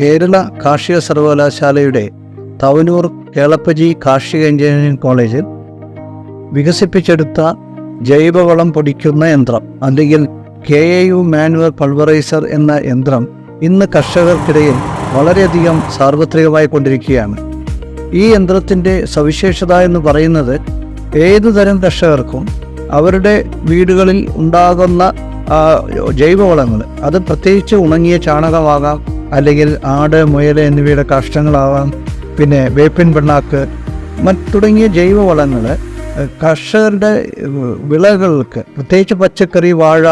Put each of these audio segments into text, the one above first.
കേരള കാർഷിക സർവകലാശാലയുടെ തവനൂർ കേളപ്പജി കാർഷിക എഞ്ചിനീയറിംഗ് കോളേജിൽ വികസിപ്പിച്ചെടുത്ത ജൈവവളം പൊടിക്കുന്ന യന്ത്രം അല്ലെങ്കിൽ K A U manual pulveriser എന്ന യന്ത്രം ഇന്ന് കർഷകർക്കിടയിൽ വളരെയധികം സാർവത്രികമായി കൊണ്ടിരിക്കുകയാണ്. ഈ യന്ത്രത്തിന്റെ സവിശേഷത എന്ന് പറയുന്നത് ഏതു തരം കർഷകർക്കും അവരുടെ വീടുകളിൽ ഉണ്ടാകുന്ന ജൈവവളങ്ങൾ അത് പ്രത്യേകിച്ച് ഉണങ്ങിയ ചാണകമാകാം അല്ലെങ്കിൽ ആട് മുയൽ എന്നിവയുടെ കാഷ്ടങ്ങളാവാം പിന്നെ വേപ്പിൻ പിണ്ണാക്ക് തുടങ്ങിയ ജൈവവളങ്ങൾ കർഷകരുടെ ഏഹ്, വിളകൾക്ക് പ്രത്യേകിച്ച് പച്ചക്കറി വാഴ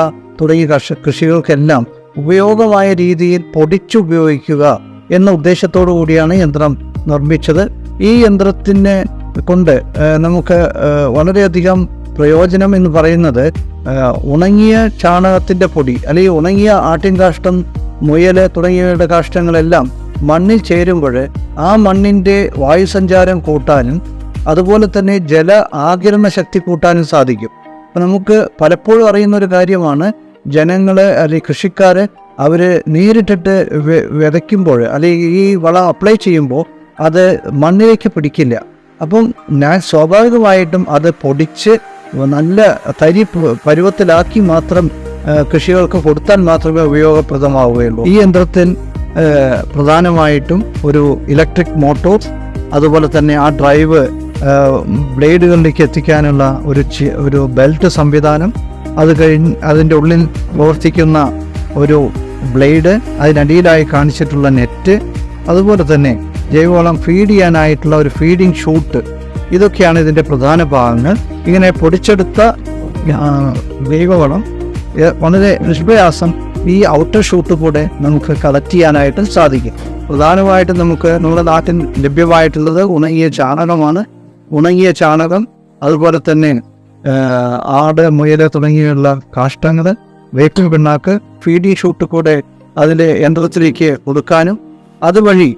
തുടങ്ങിയ കർഷ കൃഷികൾക്കെല്ലാം ഉപയോഗമായ രീതിയിൽ പൊടിച്ചുപയോഗിക്കുക എന്ന ഉദ്ദേശത്തോടു കൂടിയാണ് യന്ത്രം നിർമ്മിച്ചത്. ഈ യന്ത്രത്തിനെ കൊണ്ട് നമുക്ക് വളരെയധികം പ്രയോജനം എന്ന് പറയുന്നത് ഉണങ്ങിയ ചാണകത്തിന്റെ പൊടി അല്ലെങ്കിൽ ഉണങ്ങിയ ആട്ടിൻ കാഷ്ടം മുയൽ തുടങ്ങിയവയുടെ കാഷ്ടങ്ങളെല്ലാം മണ്ണിൽ ചേരുമ്പോൾ ആ മണ്ണിന്റെ വായുസഞ്ചാരം കൂട്ടാനും അതുപോലെ തന്നെ ജല ആകിരണ ശക്തി കൂട്ടാനും സാധിക്കും. അപ്പം നമുക്ക് പലപ്പോഴും അറിയുന്ന ഒരു കാര്യമാണ് ജനങ്ങൾ അല്ലെങ്കിൽ കൃഷിക്കാർ അവർ നേരിട്ടിട്ട് വിതയ്ക്കുമ്പോൾ അല്ലെങ്കിൽ ഈ വളം അപ്ലൈ ചെയ്യുമ്പോൾ അത് മണ്ണിലേക്ക് പിടിക്കില്ല. അപ്പം ഞാൻ സ്വാഭാവികമായിട്ടും അത് പൊടിച്ച് നല്ല തരി പരുവത്തിലാക്കി മാത്രം കൃഷികൾക്ക് കൊടുത്താൽ മാത്രമേ ഉപയോഗപ്രദമാവുകയുള്ളൂ. ഈ യന്ത്രത്തിൽ പ്രധാനമായിട്ടും ഒരു ഇലക്ട്രിക് മോട്ടോർ അതുപോലെ തന്നെ ആ ഡ്രൈവ് ബ്ലേഡുകളിലേക്ക് എത്തിക്കാനുള്ള ഒരു ഒരു ബെൽറ്റ് സംവിധാനം അത് കഴിഞ്ഞ് അതിന്റെ ഉള്ളിൽ പ്രവർത്തിക്കുന്ന ഒരു ബ്ലേഡ് അതിനടിയിലായി കാണിച്ചിട്ടുള്ള നെറ്റ് അതുപോലെ തന്നെ ജൈവവളം ഫീഡ് ചെയ്യാനായിട്ടുള്ള ഒരു ഫീഡിംഗ് ഷൂട്ട് ഇതൊക്കെയാണ് ഇതിന്റെ പ്രധാന ഭാഗങ്ങൾ. ഇങ്ങനെ പൊടിച്ചെടുത്ത ജൈവവളം വളരെ നിഷ്പ്രയാസം ഈ ഔട്ടർ ഷൂട്ട് കൂടെ നമുക്ക് കളക്ട് ചെയ്യാനായിട്ട് സാധിക്കും. പ്രധാനമായിട്ടും നമുക്ക് നമ്മുടെ നാട്ടിൽ ലഭ്യമായിട്ടുള്ളത് ഉണങ്ങിയ ചാണകമാണ്. ഉണങ്ങിയ ചാണകം അതുപോലെ തന്നെ ആട് മുയൽ തുടങ്ങിയുള്ള കാഷ്ടങ്ങൾ വേപ്പിൻ പിണ്ണാക്ക് ഫീഡി ഷൂട്ട് കൂടെ അതിന്റെ യന്ത്രത്തിലേക്ക് കൊടുക്കാനും അതുവഴി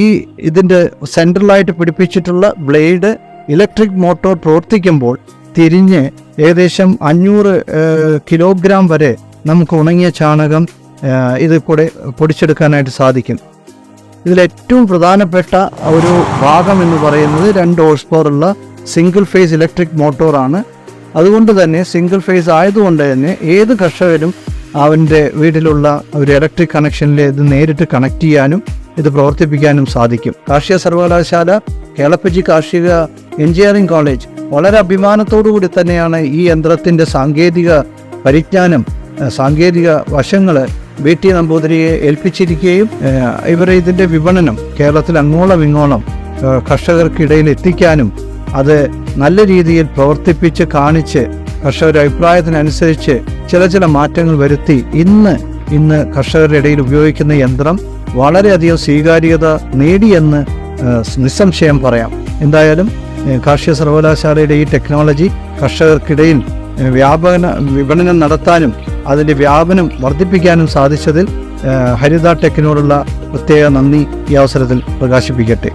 ഈ ഇതിന്റെ സെൻട്രലായിട്ട് പിടിപ്പിച്ചിട്ടുള്ള ബ്ലേഡ് ഇലക്ട്രിക് മോട്ടോർ പ്രവർത്തിക്കുമ്പോൾ തിരിഞ്ഞ് ഏകദേശം അഞ്ഞൂറ് കിലോഗ്രാം വരെ നമുക്ക് ഉണങ്ങിയ ചാണകം ഇത് കൂടെ പൊടിച്ചെടുക്കാനായിട്ട് സാധിക്കും. ഇതിലേറ്റവും പ്രധാനപ്പെട്ട ഒരു ഭാഗം എന്ന് പറയുന്നത് രണ്ട് ഹോഴ്സ് പവറുള്ള സിംഗിൾ ഫേസ് ഇലക്ട്രിക് മോട്ടോറാണ് അതുകൊണ്ട് തന്നെ സിംഗിൾ ഫേസ് ആയതുകൊണ്ട് തന്നെ ഏത് കർഷകരും അവന്റെ വീട്ടിലുള്ള ഒരു ഇലക്ട്രിക് കണക്ഷനിൽ ഇത് നേരിട്ട് കണക്ട് ചെയ്യാനും ഇത് പ്രവർത്തിപ്പിക്കാനും സാധിക്കും. കാർഷിക സർവകലാശാല കേളപ്പജി കാർഷിക എഞ്ചിനീയറിംഗ് കോളേജ് വളരെ അഭിമാനത്തോടു കൂടി തന്നെയാണ് ഈ യന്ത്രത്തിന്റെ സാങ്കേതിക പരിജ്ഞാനം സാങ്കേതിക വശങ്ങൾ ബി ടി നമ്പൂതിരിയെ ഏൽപ്പിച്ചിരിക്കുകയും ഇവർ ഇതിന്റെ വിപണനം കേരളത്തിൽ അങ്ങോളം ഇങ്ങോളം കർഷകർക്കിടയിൽ എത്തിക്കാനും അത് നല്ല രീതിയിൽ പ്രവർത്തിപ്പിച്ച് കാണിച്ച് കർഷകരുടെ അഭിപ്രായത്തിനനുസരിച്ച് ചില ചില മാറ്റങ്ങൾ വരുത്തി ഇന്ന് ഇന്ന് കർഷകരുടെ ഇടയിൽ ഉപയോഗിക്കുന്ന യന്ത്രം വളരെയധികം സ്വീകാര്യത നേടിയെന്ന് നിസ്സംശയം പറയാം. എന്തായാലും കാർഷിക സർവകലാശാലയുടെ ഈ ടെക്നോളജി കർഷകർക്കിടയിൽ വ്യാപന വിപണനം നടത്താനും അതിന്റെ വ്യാപനം വർദ്ധിപ്പിക്കാനും സാധിച്ചതിൽ ഹരിത ടെക്കിനോടുള്ള പ്രത്യേക നന്ദി ഈ അവസരത്തിൽ പ്രകാശിപ്പിക്കട്ടെ.